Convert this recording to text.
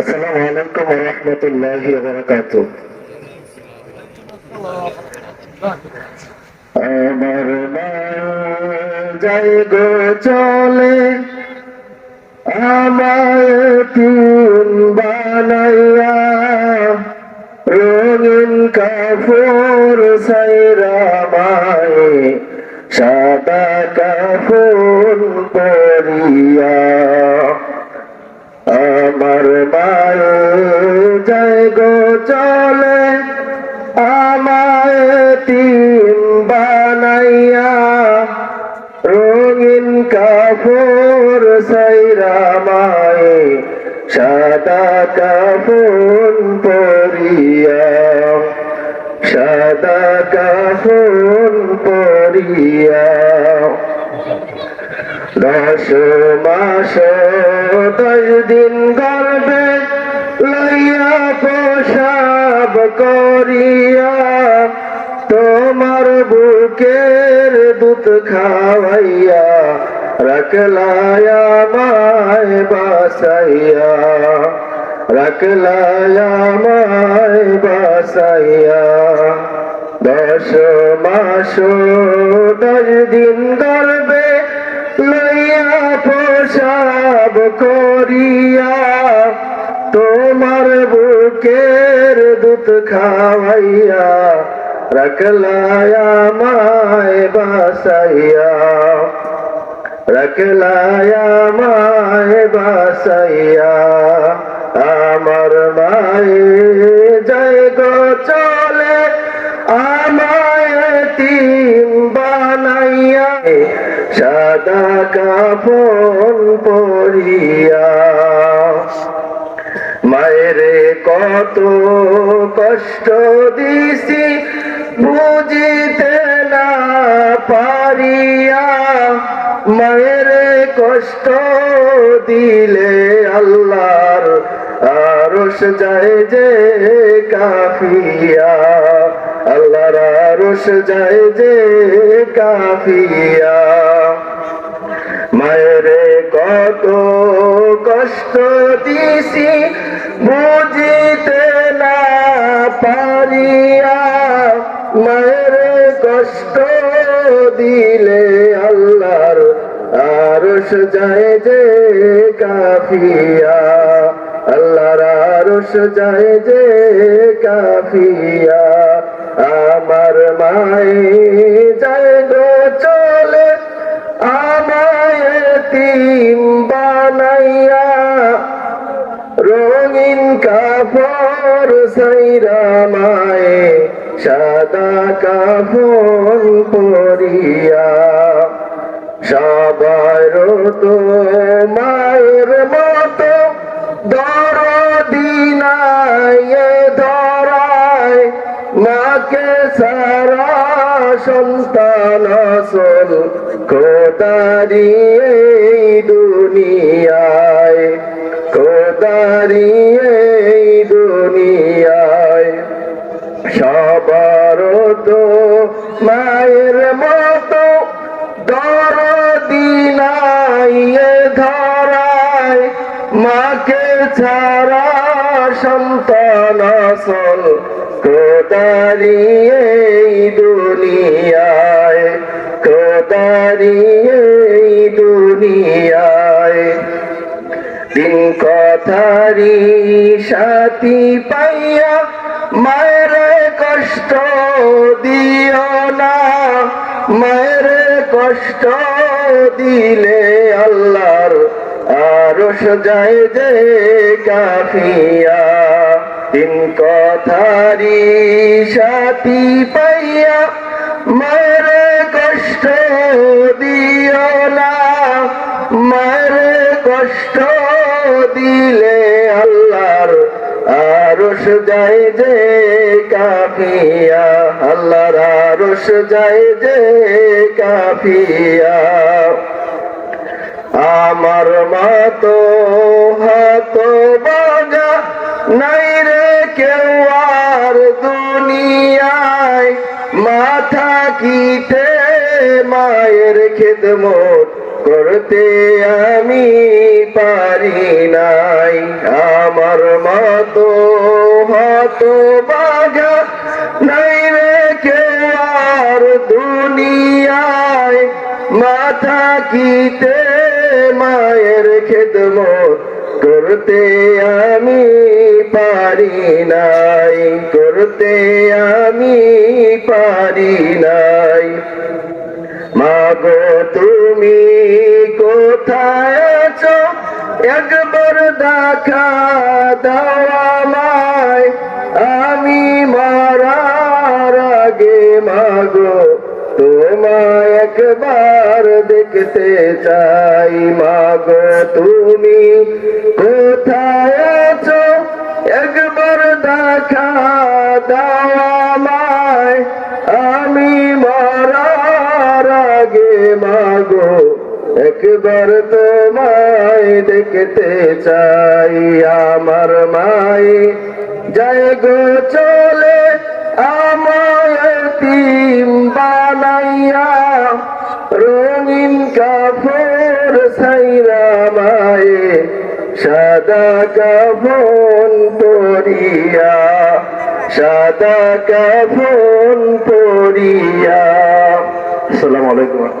আসসালামু আলাইকুম ওয়া রাহমাতুল্লাহি ওয়া বারাকাতুহু। আমার মা যাই গো চলে, আমায় তিন বানাইয়া, রঙিন কাফর সাইরা মায়ে, সাদা কাফর পরিয়া। জয় গো চলে। আমায় তিন বানাইয়া রঙিন কাপড় সাইরা মায়ে সাদা কাপড় পরিয়া, সাদা কাপড় পরিয়া। দশ মাস দশ দিন গর্বে করিয়া তোমার বুকের দুধ খাওয়াইয়া রাখলায়া মায় বাসাইয়া রাখলায়া মায় বাসাইয়া দশ মাস দশ দিন গর্বে লইয়া প্রসাব করিয়া তোমার বুকের খাওয়াইয়া, রাখলায়া মায় বাসাইয়া। রাখলায়া মায় বাসাইয়া, আমার মায়ে জয় গো চলে, আমায় তিন বানাইয়া, সাদা কাপন পরিয়া। মায়েরে কত কষ্ট দিছি, বুঝিতে না পারিয়া মায়ের কষ্ট দিলে আল্লাহর আরশ যায় যে কাফিয়া, আল্লাহর আরশ যায় যে কাফিয়া। মায়েরে কত কষ্ট দিছি বুঝিতে না পারিয়া মায়ের কষ্ট দিলে আল্লাহর আরশ যায় যে কাফিয়া। আল্লাহর আরশ যায় যে কাফিয়া। আমার মায়ে রঙিন কাপড় সাইরা মায়ে, সাদা কাপড় পরিয়া। সবাই তো মায়ের মতো দরদিনায় ধরায়, মাকে সারা সন্তান আসল খোদারি মায়ের মতো দরদিনায় ধরায়। মাকে ছাড়া সন্তান আসল কোদারি এই দুনিয়ায়। কোদারি এই দুনিয়ায়। দিন কথারি সাথী পাইয়া মায়ের কষ্ট না মায়ের কষ্ট দিলে আল্লাহর আরশ যায় যে কাফিয়া। তিন কথারি সাথী পাইয়া মায়ের কষ্ট দিও না। মায়ের কষ্ট আরশ যায় যে কাফিয়া, আল্লাহর আরশ যায় যে কাফিয়া। আমার মতো হাত বাগা নাই রে কেউ আর দুনিয়ায়। মাথা কিতে মায়ের খেদমত করতে আমি পারি নাই। আমার আমার মতো হত বাগা নাই রে কে আর দুনিয়ায়? মাথা কিতে মায়ের খেদমত করতে আমি পারি নাই, করতে আমি পারি নাই। মাগো তুমি কোথায় আছো? একবার দেখা দাও আমায়। মাগো, তোমায় একবার দেখতে চাই মাগো, তুমি কোথায় আছো? একবার দেখা দাও আমায়, আমি মরার আগে মাগো, একবার তোমায় দেখতে চাই আমার মাই জয় গো চলে আমায় সাদা কাফন পরিয়া সাদা কাফন পরিয়া। আসসালামু আলাইকুম।